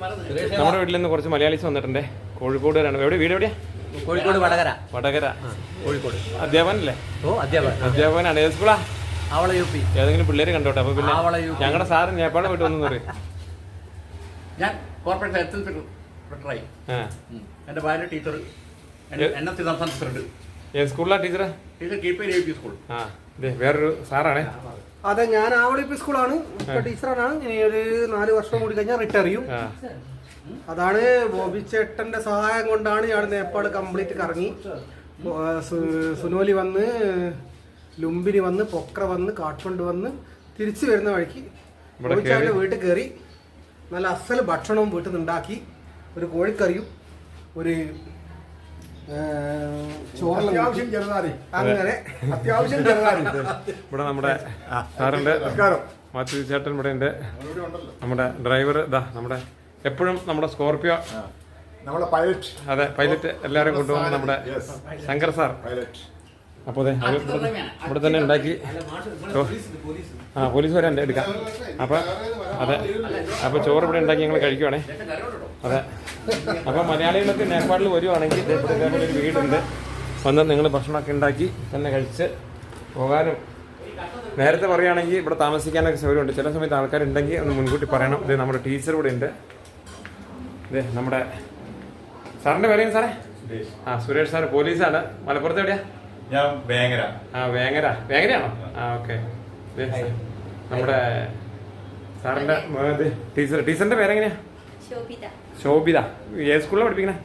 നമ്മുടെ വീട്ടിൽ നിന്ന് കുറച്ച് മലയാളീസ് വന്നിട്ടുണ്ട്. കോഴിക്കോട് വരാണ് എവിടെ? വീട് എവിടെയാ? കോഴിക്കോട് വടകര. വടകര. കോഴിക്കോട്. അധ്യാപനല്ലേ ഓ അധ്യാപകൻ. അധ്യാപകനാണ്. ഏത് സ്കൂളാ അവളെ യു പി. ഏതെങ്കിലും പിള്ളേര് കണ്ടോട്ടെ? അപ്പൊ പിന്നെ ഞങ്ങളുടെ സാറ് നേപ്പാളെ പോയിട്ട് വന്നു പറയും. ഞാൻ കോർപ്പറേറ്റ് ഹെൽത്ത് ഇൻസ്പെക്ടർ ആ. എന്റെ ഭാര്യ ടീച്ചർ സി സംസ്ഥാന പ്രസിഡന്റ് ഏത് സ്കൂളിലാണ് ടീച്ചറെ? Teacher P school. ആ ഇതേ വേറൊരു സാറാണേ. അതെ ഞാൻ ആവളി പി സ്കൂളാണ്. ടീച്ചറാണ്. ഇനി ഒരു നാല് വർഷം കൂടി കഴിഞ്ഞാൽ റിട്ടയർ ചെയ്യും. അതാണ് ബോബി ചേട്ടന്റെ സഹായം കൊണ്ടാണ് ഞാൻ നേപ്പാൾ കംപ്ലീറ്റ് കറങ്ങി. സുനോലി വന്ന് ലുംബിനി വന്ന് പൊക്ര വന്ന് കാഠ്മണ്ഡു വന്ന് തിരിച്ചു വരുന്ന വഴിക്ക് ബോബി വീട്ടിൽ കയറി നല്ല അസൽ ഭക്ഷണവും വീട്ടിൽ നിന്ന് ഉണ്ടാക്കി. ഒരു കോഴിക്കറിയും ഒരു അത്യാവശ്യം അങ്ങനെ. അത്യാവശ്യം ഇവിടെ നമ്മുടെ സാറുണ്ട്. മാത്യു ചേട്ടൻ ഇവിടെ ഉണ്ട്. നമ്മുടെ ഡ്രൈവർ ഇതാ നമ്മുടെ എപ്പോഴും നമ്മുടെ സ്കോർപിയോ. നമ്മളെ പൈലറ്റ്. അതെ പൈലറ്റ് എല്ലാവരും കൊണ്ടുവന്ന് നമ്മുടെ ശങ്കർ സാർ. പൈലറ്റ്. അപ്പോൾ അതെ ഇവിടെ ഇവിടെ തന്നെ ഉണ്ടാക്കി. ആ പോലീസ് വരാൻ എടുക്കാം. അപ്പോൾ അതെ. അപ്പോൾ ചോറ് ഇവിടെ ഉണ്ടാക്കി ഞങ്ങൾ കഴിക്കുവാണേ. അതെ. അപ്പോൾ മലയാളികളൊക്കെ നേപ്പാളിൽ വരുവാണെങ്കിൽ ഇതേപോലെ ഒരു വീടുണ്ട്. വന്ന് നിങ്ങൾ ഭക്ഷണമൊക്കെ ഉണ്ടാക്കി തന്നെ കഴിച്ച് പോകാനും. നേരത്തെ പറയുകയാണെങ്കിൽ ഇവിടെ താമസിക്കാനൊക്കെ സൗകര്യമുണ്ട്. ചില സമയത്ത് ആൾക്കാരുണ്ടെങ്കിൽ ഒന്ന് മുൻകൂട്ടി പറയണം. ഇത് നമ്മുടെ ടീച്ചർ ഇവിടെ ഉണ്ട്. ഇതേ നമ്മുടെ സാറിന്റെ പേരെയും സാറേ? ആ സുരേഷ് സാർ പോലീസാണ്. മലപ്പുറത്ത് എവിടെയാ? ഞാൻ വേങ്ങര. ആ വേങ്ങര. വേങ്ങരയാണോ? ആ. ഓക്കെ. നമ്മുടെ സാറിന്റെ ടീച്ചർ ടീച്ചറിന്റെ പേരെങ്ങനെയാ? ശോഭിത. ഏത് സ്കൂളിലാണ് പഠിപ്പിക്കണേ?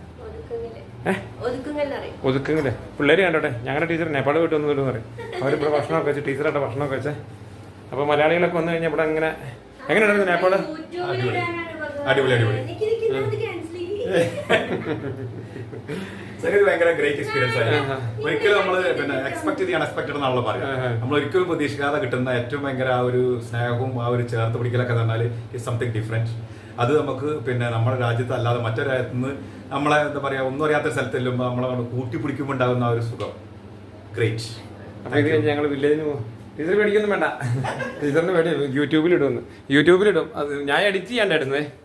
ഒതുക്കുങ്ങില്ലേ പിള്ളേര് കണ്ടോട്ടെ. ഞങ്ങളുടെ ടീച്ചർ നേപ്പാൾ വീട്ടിൽ ഒന്നും വരും പറയും. അവരിപ്പോൾ ഭക്ഷണമൊക്കെ വെച്ച് ടീച്ചറായിട്ട് ഭക്ഷണമൊക്കെ വെച്ച്. അപ്പോൾ മലയാളികളൊക്കെ വന്നു കഴിഞ്ഞാൽ ഇവിടെ അങ്ങനെ എങ്ങനെയുണ്ടായിരുന്നു നേപ്പാൾ? അടിപൊളി, അടിപൊളി. സംഗതി ഭയങ്കര ഗ്രേറ്റ് എക്സ്പീരിയൻസ് ആയിരുന്നു ഒരിക്കലും നമ്മൾ പിന്നെ എക്സ്പെക്ട് ചെയ്ത് അൺഎക്സ്പെക്ടഡ് എന്നാണല്ലോ പറയുക നമ്മൾ ഒരിക്കലും പ്രതീക്ഷിക്കാതെ കിട്ടുന്ന ഏറ്റവും ഭയങ്കര ആ ഒരു സ്നേഹവും ആ ഒരു ചേർത്ത് പിടിക്കലൊക്കെ പറഞ്ഞാൽ ഇറ്റ് സംതിങ് ഡിഫറെന്റ് അത് നമുക്ക് പിന്നെ നമ്മുടെ രാജ്യത്ത് അല്ലാതെ മറ്റൊരു രാജ്യത്ത് നിന്ന് നമ്മളെ എന്താ പറയാ ഒന്നും അറിയാത്ത സ്ഥലത്ത് ചെല്ലുമ്പോൾ നമ്മളെ കൂട്ടി പിടിക്കുമ്പോൾ ഉണ്ടാകുന്ന ആ ഒരു സുഖം. ഗ്രേറ്റ് അപ്പോൾ ഇത് ഞങ്ങൾ വില്ലേജിന് പോകും ടീച്ചർ പേടിക്കൊന്നും വേണ്ട. ടീച്ചറിന് പേടി യൂട്യൂബിൽ യൂട്യൂബിലിടും അത് ഞാൻ എഡിറ്റ് ചെയ്യാണ്ടായിരുന്നേ